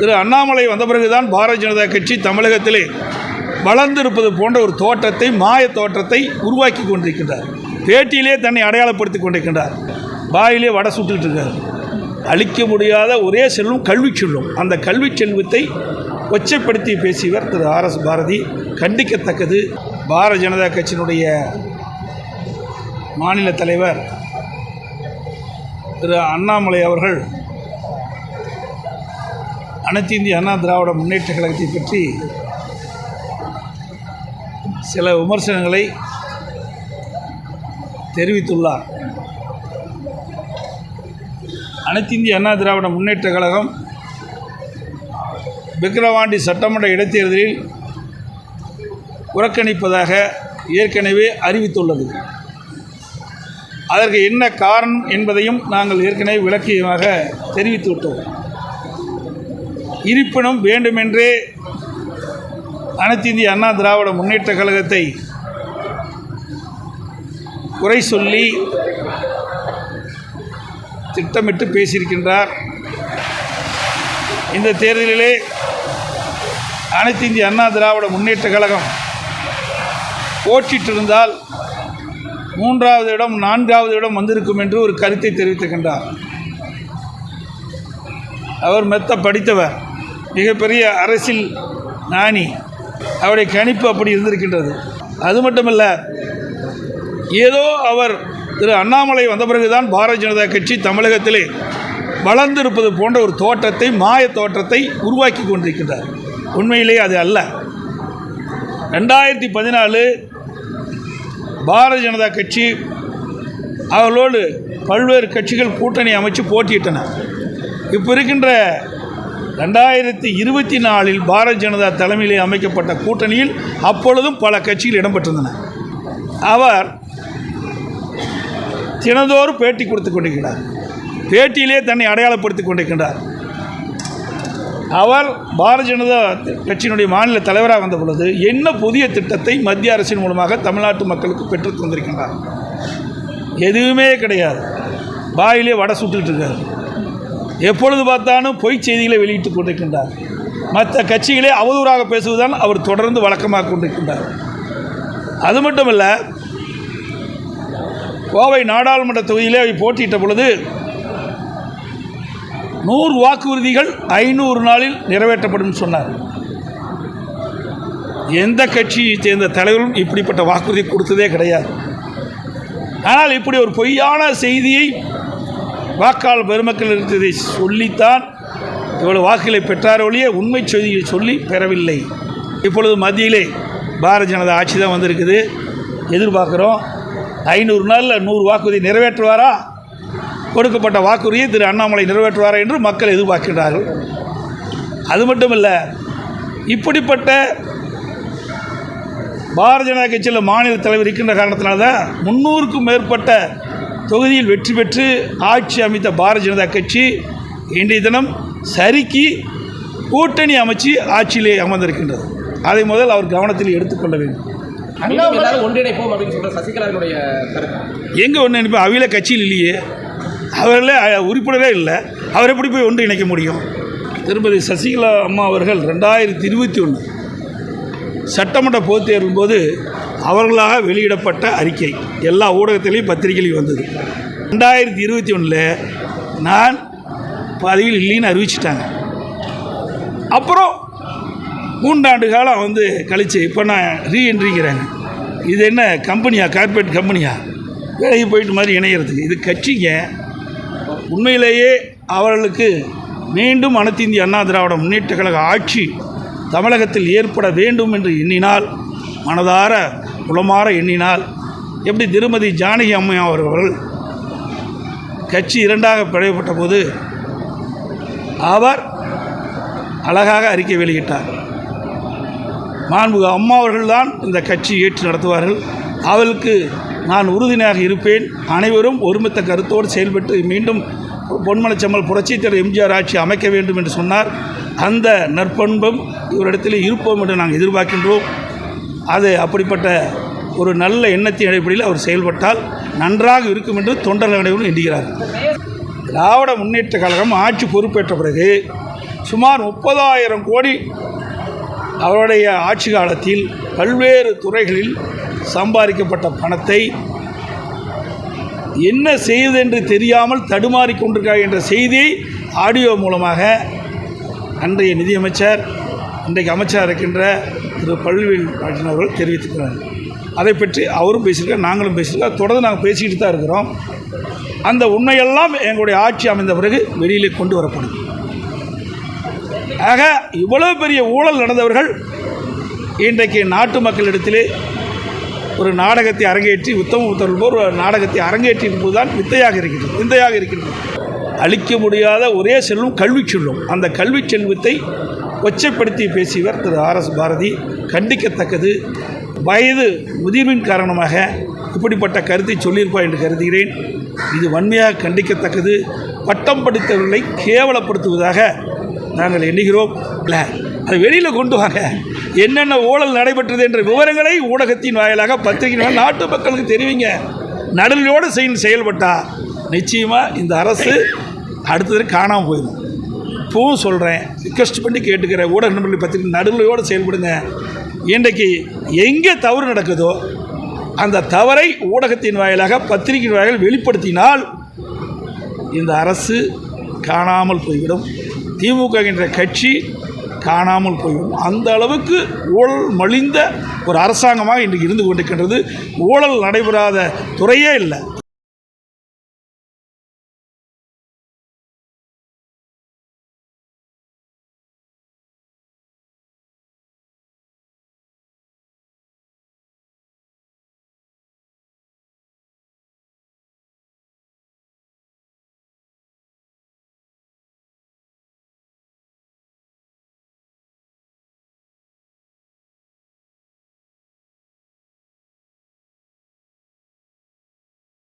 திரு அண்ணாமலை வந்த பிறகுதான் பாரதிய ஜனதா கட்சி தமிழகத்திலே வளர்ந்திருப்பது போன்ற ஒரு தோற்றத்தை மாய தோற்றத்தை உருவாக்கி கொண்டிருக்கின்றார். பேட்டியிலே தன்னை அடையாளப்படுத்தி கொண்டிருக்கின்றார். வாயிலே வடை சுட்டுக்கிட்டு இருக்கார். அழிக்க முடியாத ஒரே செல்வம் கல்வி செல்வம். அந்த கல்வி செல்வத்தை கொச்சைப்படுத்தி பேசியவர் திரு ஆர் எஸ் பாரதி. கண்டிக்கத்தக்கது பாரதிய ஜனதா கட்சியினுடைய மாநில தலைவர் திரு அண்ணாமலை அவர்கள். அனைத்து இந்திய அண்ணா திராவிட முன்னேற்ற கழகத்தை பற்றி சில விமர்சனங்களை தெரிவித்துள்ளார். அனைத்து இந்திய அண்ணா திராவிட முன்னேற்ற கழகம் விக்கிரவாண்டி சட்டமன்ற இடைத்தேர்தலில் புறக்கணிப்பதாக ஏற்கனவே அறிவித்துள்ளது. அதற்கு என்ன காரணம் என்பதையும் நாங்கள் ஏற்கனவே விளக்கியமாக தெரிவித்துவிட்டோம் இருப்பினும் வேண்டுமென்றே அனைத்து இந்திய அண்ணா திராவிட முன்னேற்ற கழகத்தை குறை சொல்லி திட்டமிட்டு பேசியிருக்கின்றார். இந்த தேர்தலிலே அனைத்து இந்திய அண்ணா திராவிட முன்னேற்ற கழகம் போற்றிட்டிருந்தால் மூன்றாவது இடம் நான்காவது இடம் வந்திருக்கும் என்று ஒரு கருத்தை தெரிவித்திருக்கின்றார். அவர் மெத்த படித்தவர். மிகப்பெரிய அரசியல் ஞானி. அவருடைய கணிப்பு அப்படி இருந்திருக்கின்றது. அது மட்டுமல்ல ஏதோ அவர் திரு அண்ணாமலை வந்த பிறகுதான் பாரதிய ஜனதா கட்சி தமிழகத்திலே வளர்ந்திருப்பது போன்ற ஒரு தோற்றத்தை மாய தோற்றத்தை உருவாக்கி கொண்டிருக்கின்றார். உண்மையிலேயே அது அல்ல. ரெண்டாயிரத்தி பதினாலு பாரதிய ஜனதா கட்சி அவர்களோடு பல்வேறு கட்சிகள் கூட்டணி அமைச்சு போட்டியிட்டன. இப்போ இருக்கின்ற ரெண்டாயிரத்தி இருபத்தி நாலில் பாரதிய ஜனதா தலைமையிலே அமைக்கப்பட்ட கூட்டணியில் அப்பொழுதும் பல கட்சிகள் இடம்பெற்றிருந்தன. அவர் தினந்தோறும் பேட்டி கொடுத்து கொண்டிருக்கிறார். பேட்டியிலே தன்னை அடையாளப்படுத்தி கொண்டிருக்கின்றார். அவர் பாரதிய ஜனதா கட்சியினுடைய மாநில தலைவராக வந்த பொழுது என்ன புதிய திட்டத்தை மத்திய அரசின் மூலமாக தமிழ்நாட்டு மக்களுக்கு பெற்று தந்திருக்கின்றார்? எதுவுமே கிடையாது. வாயிலே வடை சுட்டுக்கிட்டு இருக்காரு. எப்பொழுது பார்த்தாலும் பொய் செய்திகளை வெளியிட்டு கொண்டிருக்கின்றார். மற்ற கட்சிகளே அவதூறாக பேசுவதுதான் அவர் தொடர்ந்து வழக்கமாக கொண்டிருக்கின்றார். அது மட்டுமல்ல கோவை நாடாளுமன்ற தொகுதியிலே அவர் போட்டியிட்ட பொழுது நூறு வாக்குறுதிகள் ஐநூறு நாளில் நிறைவேற்றப்படும் சொன்னார். எந்த கட்சியை சேர்ந்த தலைவரும் இப்படிப்பட்ட வாக்குறுதி கொடுத்ததே கிடையாது. ஆனால் இப்படி ஒரு பொய்யான செய்தியை வாக்காளர் பெருமக்கள் இருந்ததை சொல்லித்தான் இவ்வளவு வாக்குகளை பெற்றார் ஒழிய உண்மை செய்தியை சொல்லி பெறவில்லை. இப்பொழுது மத்தியிலே பாரதிய ஜனதா ஆட்சி தான் வந்திருக்குது. எதிர்பார்க்குறோம் ஐநூறு நாளில் நூறு வாக்குறுதி நிறைவேற்றுவாரா? கொடுக்கப்பட்ட வாக்குறுதியை திரு அண்ணாமலை நிறைவேற்றுவாரா என்று மக்கள் எதிர்பார்க்கிறார்கள் அது மட்டும் இல்லை இப்படிப்பட்ட பாரதிய ஜனதா கட்சியில் மாநில தலைவர் இருக்கின்ற காரணத்தினால தான் முந்நூறுக்கும் மேற்பட்ட தொகுதியில் வெற்றி பெற்று ஆட்சி அமைத்த பாரதிய ஜனதா கட்சி இன்றைய தினம் சரிக்கு கூட்டணி அமைச்சு ஆட்சியிலே அமர்ந்திருக்கின்றது. அதை முதல் அவர் கவனத்தில் எடுத்துக்கொள்ள வேண்டும். ஒன்றிணைப்போம் அப்படின்னு சொல்ற சசிகலாவினுடைய எங்கே ஒன்று இப்போ அவையில கட்சியில் இல்லையே. அவர்களே உறுப்பினரே இல்லை. அவர் எப்படி போய் ஒன்று இணைக்க முடியும்? திருமதி சசிகலா அம்மா அவர்கள் ரெண்டாயிரத்தி இருபத்தி ஒன்று சட்டமன்ற பொதுத் தேர்தலின் போது அவர்களாக வெளியிடப்பட்ட அறிக்கை. எல்லா ஊடகத்திலையும் பத்திரிகையிலையும் வந்தது. ரெண்டாயிரத்தி இருபத்தி ஒன்றில் நான் பதவியில் இல்லைன்னு அறிவிச்சிட்டாங்க. அப்புறம் மூன்றாண்டு காலம் வந்து கழித்து இப்போ நான் ரீஎன்ட்ரிங்கிறாங்க இது என்ன கம்பெனியா? கார்ப்பரேட் கம்பெனியா? வேலைக்கு போயிட்டு மாதிரி இணையிறதுக்கு. இது கட்சிங்க. உண்மையிலேயே அவர்களுக்கு மீண்டும் அனைத்து இந்திய அண்ணா திராவிட முன்னேற்ற கழக ஆட்சி தமிழகத்தில் ஏற்பட வேண்டும் என்று எண்ணினால் மனதார உளமாற எண்ணினால் எப்படி திருமதி ஜானகி அம்மையா அவர்கள் கட்சி இரண்டாக பிளவுபட்ட போது அவர் அழகாக அறிக்கை வெளியிட்டார். மாண்புக அம்மா அவர்கள்தான் இந்த கட்சி ஏற்று நடத்துவார்கள். அவளுக்கு நான் உறுதுணையாக இருப்பேன். அனைவரும் ஒருமித்த கருத்தோடு செயல்பட்டு மீண்டும் பொன்மலைச்சம்மல் புரட்சித்தர் எம்ஜிஆர் ஆட்சி அமைக்க வேண்டும் என்று சொன்னார். அந்த நற்பண்பும் இவரிடத்தில் இருப்போம் என்று நாங்கள் எதிர்பார்க்கின்றோம். அது அப்படிப்பட்ட ஒரு நல்ல எண்ணத்தின் அடிப்படையில் அவர் செயல்பட்டால் நன்றாக இருக்கும் என்று தொண்டர்கள் அனைவரும் எண்ணுகிறார்கள். திராவிட முன்னேற்ற கழகம் ஆட்சி பொறுப்பேற்ற பிறகு சுமார் முப்பதாயிரம் கோடி அவருடைய ஆட்சி காலத்தில் பல்வேறு துறைகளில் சம்பாதிக்கப்பட்ட பணத்தை என்ன செய்தென்று என்று தெரியாமல் தடுமாறி கொண்டிருக்கார் என்ற செய்தியை ஆடியோ மூலமாக அன்றைய நிதியமைச்சர் இன்றைக்கு அமைச்சராக இருக்கின்ற திரு. பல்வேல் அவர்கள் தெரிவித்துக்கிறார்கள் அதை பற்றி அவரும் பேசியிருக்கார் நாங்களும் பேசியிருக்கோம் தொடர்ந்து நாங்கள் பேசிக்கிட்டு தான் இருக்கிறோம். அந்த உண்மையெல்லாம் எங்களுடைய ஆட்சி அமைந்த பிறகு வெளியிலே கொண்டு வரப்படும் ஆக இவ்வளவு பெரிய ஊழல் நடந்தவர்கள் இன்றைக்கு நாட்டு மக்களிடத்திலே ஒரு நாடகத்தை அரங்கேற்றி உத்தம உத்தரவு போர் ஒரு நாடகத்தை அரங்கேற்றி இருப்பது தான் வித்தையாக இருக்கிறது விந்தையாக இருக்கிறது. அழிக்க முடியாத ஒரே செல்வம் கல்வி செல்வம். அந்த கல்வி செல்வத்தை கொச்சைப்படுத்தி பேசியவர் திரு ஆர் எஸ் பாரதி. கண்டிக்கத்தக்கது. வயது முதிர்வின் காரணமாக இப்படிப்பட்ட கருத்தை சொல்லியிருப்பார் என்று கருதுகிறேன். இது வன்மையாக கண்டிக்கத்தக்கது. பட்டம் படித்தவர்களை கேவலப்படுத்துவதாக நாங்கள் எண்ணுகிறோம். இல்லை அதை வெளியில் கொண்டு வாங்க. என்னென்ன ஊழல் நடைபெற்றது என்ற விவரங்களை ஊடகத்தின் வாயிலாக பத்திரிகை நாட்டு மக்களுக்கு தெரிவிங்க. நடுநிலையோடு செயல் செயல்பட்டால் நிச்சயமாக இந்த அரசு அடுத்தது காணாமல் போயிடும். இப்போவும் சொல்கிறேன் ரிக்வெஸ்ட் பண்ணி கேட்டுக்கிற ஊடக நண்பர்களை பத்திரிகை நடுநிலையோடு செயல்படுங்க. இன்றைக்கு எங்கே தவறு நடக்குதோ அந்த தவறை ஊடகத்தின் வாயிலாக பத்திரிகையின் வாயில் வெளிப்படுத்தினால் இந்த அரசு காணாமல் போய்விடும். திமுக என்ற கட்சி காணாமல் போய்விடும். அந்த அளவுக்கு ஊழல் மலிந்த ஒரு அரசாங்கமாக இன்றைக்கு இருந்து கொண்டிருக்கின்றது. ஊழல் நடைபெறாத துறையே இல்லை.